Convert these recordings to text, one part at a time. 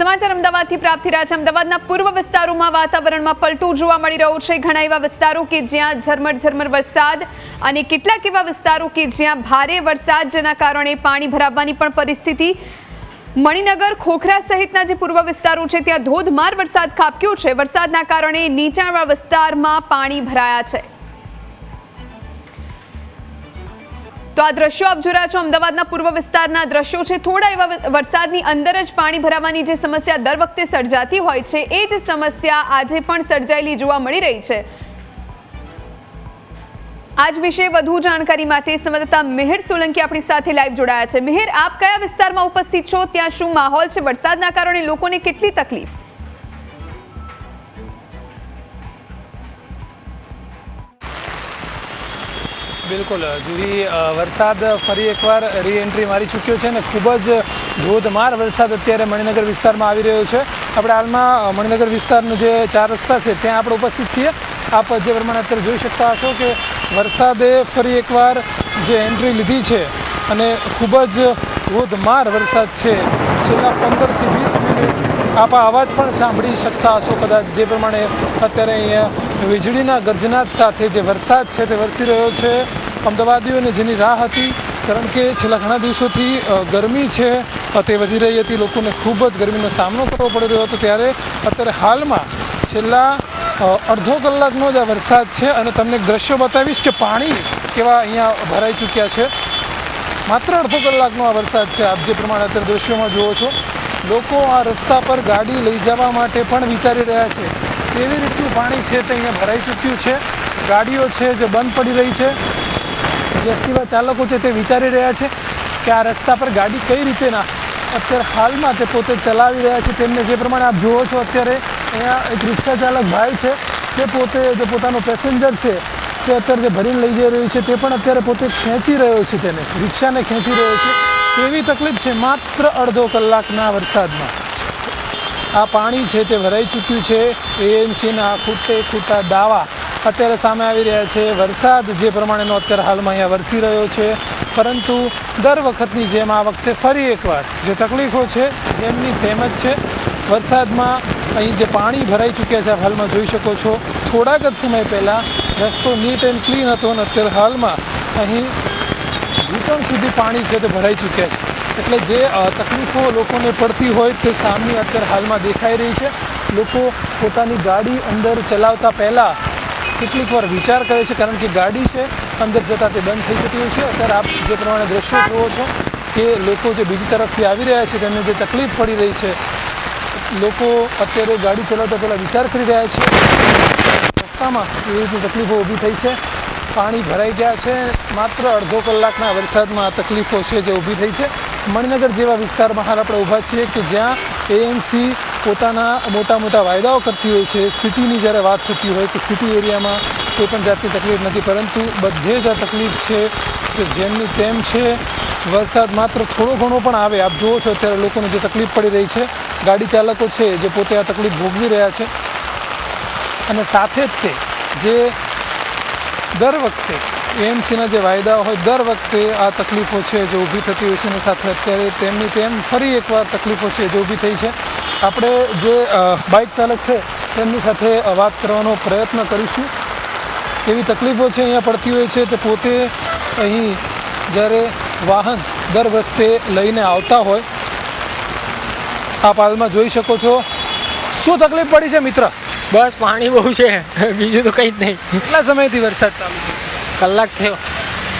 સમાચાર અમદાવાદથી પ્રાપ્ત થઈ રહ્યા છે. અમદાવાદના પૂર્વ વિસ્તારોમાં વાતાવરણમાં પલટું જોવા મળી રહ્યું છે. ઘણા એવા વિસ્તારો કે જ્યાં ઝરમર ઝરમર વરસાદ અને કેટલાક એવા વિસ્તારો કે જ્યાં ભારે વરસાદ, જેના કારણે પાણી ભરાવવાની પણ પરિસ્થિતિ મણિનગર, ખોખરા સહિતના જે પૂર્વ વિસ્તારો છે, ત્યાં ધોધમાર વરસાદ ખાબક્યો છે. વરસાદના કારણે નીચાણવાળા વિસ્તારમાં પાણી ભરાયા છે. તો આ દ્રશ્યો આપ જોઈ રહ્યા છો અમદાવાદના પૂર્વ વિસ્તારના દ્રશ્યો છે. થોડા એવા વરસાદની અંદર જ પાણી ભરાવાની જે સમસ્યા દર વખતે સર્જાતી હોય છે, એ જ સમસ્યા આજે પણ સર્જાયેલી જોવા મળી રહી છે. આજ વિશે વધુ જાણકારી માટે સંવાદદાતા મિહિર સોલંકી આપણી સાથે લાઈવ જોડાયા છે. મિહિર, આપ કયા વિસ્તારમાં ઉપસ્થિત છો? ત્યાં શું માહોલ છે? વરસાદના કારણે લોકોને કેટલી તકલીફ? બિલકુલ. જુરી વરસાદ ફરી એકવાર રી એન્ટ્રી મારી ચૂક્યો છે અને ખૂબ જ ધોધમાર વરસાદ અત્યારે મણિનગર વિસ્તારમાં આવી રહ્યો છે. આપણે હાલમાં મણિનગર વિસ્તારનું જે ચાર રસ્તા છે, ત્યાં આપણે ઉપસ્થિત છીએ. આપ જે પ્રમાણે અત્યારે જોઈ શકતા હશો કે વરસાદે ફરી એકવાર જે એન્ટ્રી લીધી છે અને ખૂબ જ ધોધમાર વરસાદ છે. છેલ્લા પંદરથી વીસ મિનિટ આપ અવાજ પણ સાંભળી શકતા હશો કદાચ. જે પ્રમાણે અત્યારે અહીંયા વીજળીના ગર્જનાથ સાથે જે વરસાદ છે તે વરસી રહ્યો છે. અમદાવાદીઓને જેની રાહ હતી, કારણ કે છેલ્લા ઘણા દિવસોથી ગરમી છે તે વધી રહી હતી, લોકોને ખૂબ જ ગરમીનો સામનો કરવો પડી રહ્યો હતો, ત્યારે અત્યારે હાલમાં છેલ્લા અડધો કલાકનો જ આ વરસાદ છે, અને તમને દ્રશ્યો બતાવીશ કે પાણી કેવા અહીંયા ભરાઈ ચૂક્યા છે. માત્ર અડધો કલાકનો આ વરસાદ છે, આપ જે પ્રમાણે અત્યારે દ્રશ્યોમાં જુઓ છો. લોકો આ રસ્તા પર ગાડી લઈ જવા માટે પણ વિચારી રહ્યા છે. કેવી રીતનું પાણી છે તે અહીંયા ભરાઈ ચૂક્યું છે? ગાડીઓ છે જે બંધ પડી રહી છે. જે ચાલકો છે તે વિચારી રહ્યા છે કે આ રસ્તા પર ગાડી કઈ રીતે ના અત્યારે હાલમાં તે પોતે ચલાવી રહ્યા છે. તેમને જે પ્રમાણે આપ જુઓ છો અત્યારે અહીંયા એક રિક્ષા ચાલક ભાઈ છે. તે પોતે જે પોતાનો પેસેન્જર છે તે અત્યારે જે ભરીને લઈ જઈ રહ્યું છે તે પણ અત્યારે પોતે ખેંચી રહ્યો છે તેને. રિક્ષાને ખેંચી રહ્યો છે. તેવી તકલીફ છે માત્ર અડધો કલાકના વરસાદમાં. આ પાણી છે તે ભરાઈ ચૂક્યું છે. એએમસીના ખૂટે ખૂટા દાવા અત્યારે સામે આવી રહ્યા છે વરસાદ. જે પ્રમાણેનો અત્યારે હાલમાં અહીંયા વરસી રહ્યો છે. પરંતુ દર વખતની જેમ આ વખતે ફરી એકવાર જે તકલીફો છે એમની તેમ જ છે. વરસાદમાં અહીં જે પાણી ભરાઈ ચૂક્યા છે હાલમાં જોઈ શકો છો. થોડાક જ સમય પહેલાં રસ્તો નીટ એન્ડ ક્લીન હતો અને અત્યારે હાલમાં અહીં ઘૂંટણ સુધી પાણી છે તે ભરાઈ ચૂક્યા છે. એટલે જે તકલીફો લોકોને પડતી હોય તે સામે અત્યારે હાલમાં દેખાઈ રહી છે. લોકો પોતાની ગાડી અંદર ચલાવતા પહેલાં કેટલીક વાર વિચાર કરે છે, કારણ કે ગાડી છે, અંદર જતાં તે બંધ થઈ જતી હોય છે. અત્યારે આપ જે પ્રમાણે દ્રશ્યો જુઓ છો, કે લોકો જે બીજી તરફથી આવી રહ્યા છે, તેમને જે તકલીફ પડી રહી છે, લોકો અત્યારે ગાડી ચલાવતા પહેલાં વિચાર કરી રહ્યા છે. રસ્તામાં એવી રીતની તકલીફો ઊભી થઈ છે? પાણી ભરાઈ ગયા છે, માત્ર અડધો કલાકના વરસાદમાં આ તકલીફો છે જે ઊભી થઈ છે. મણિનગર જેવા વિસ્તારમાં હાલ આપણે ઊભા છીએ કે જ્યાં એએમસી પોતાના મોટા મોટા વાયદાઓ કરતી હોય છે, સિટીની જ્યારે વાત થતી હોય કે સિટી એરિયામાં કોઈ પણ જાતની તકલીફ નથી, પરંતુ બધે જ આ તકલીફ છે કે જેમની તેમ છે, વરસાદ માત્ર થોડો ઘણો પણ આવે. આપ જુઓ છો અત્યારે લોકોને જે તકલીફ પડી રહી છે, ગાડી ચાલકો છે જે પોતે આ તકલીફ ભોગવી રહ્યા છે. અને સાથે જ તે જે દર વખતે એએમસીના જે વાયદાઓ હોય, દર વખતે આ તકલીફો છે જે ઊભી થતી હોય છે અને સાથે અત્યારે તેમની તેમ ફરી એકવાર તકલીફો છે જે ઊભી થઈ છે. આપણે જે બાઇક ચાલક છે તેમની સાથે વાત કરવાનો પ્રયત્ન કરીશું. એવી તકલીફો છે અહીંયા પડતી હોય છે તે પોતે અહીં જ્યારે વાહન દર વખતે લઈને આવતા હોય આપ હાલમાં જોઈ શકો છો. શું તકલીફ પડી છે મિત્ર? બસ પાણી બહુ છે. બીજું તો કંઈ જ નહીં. કેટલા સમયથી વરસાદ ચાલુ છે? કલાક થયો.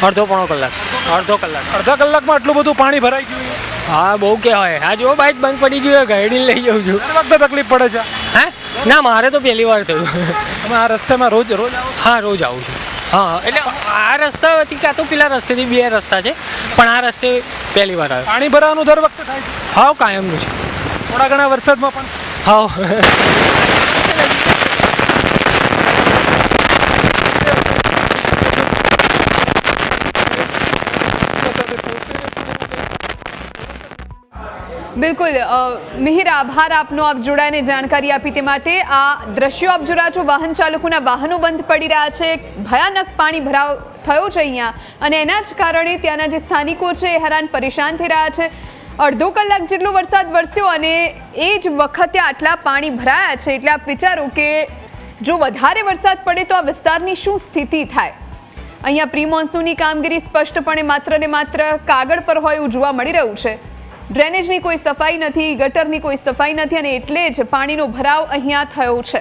અડધો પોણો કલાક. અડધો કલાક. અડધા કલાકમાં આટલું બધું પાણી ભરાઈ ગયું છે. હા બહુ કહેવાય. હા જો બાઇક બંધ પડી ગયું ગાડી લઈ જાઉં છું. દર વખતે તકલીફ પડે છે. હે? ના મારે તો પહેલી વાર થયું. તમે આ રસ્તામાં રોજ રોજ હા રોજ આવું છું. હા એટલે આ રસ્તાથી કાં તો પેલા રસ્તેથી બે રસ્તા છે પણ આ રસ્તે પહેલી વાર આવ્યો. પાણી ભરાવાનું દર વખતે થાય છે. હાવ કાયમનું છે. થોડા ઘણા વરસાદમાં પણ. હાવ બિલકુલ મિહિર, આભાર આપનો, આપ જોડાઈને જાણકારી આપી તે માટે. આ દ્રશ્યો આપ જોડા છો, વાહન ચાલકોના વાહનો બંધ પડી રહ્યા છે. ભયાનક પાણી ભરાવ થયો છે અહીંયા. અને એના જ કારણે ત્યાંના જે સ્થાનિકો છે એ હેરાન પરેશાન થઈ રહ્યા છે. અડધો કલાક જેટલો વરસાદ વરસ્યો અને એ જ વખતે આટલા પાણી ભરાયા છે. એટલે આપ વિચારો કે જો વધારે વરસાદ પડે તો આ વિસ્તારની શું સ્થિતિ થાય? અહીંયા પ્રી મોન્સૂનની કામગીરી સ્પષ્ટપણે માત્ર ને માત્ર કાગળ પર હોય એવું જોવા મળી રહ્યું છે. ડ્રેનેજની કોઈ સફાઈ નથી, ગટરની કોઈ સફાઈ નથી અને એટલે જ પાણીનો ભરાવ અહીંયા થયો છે.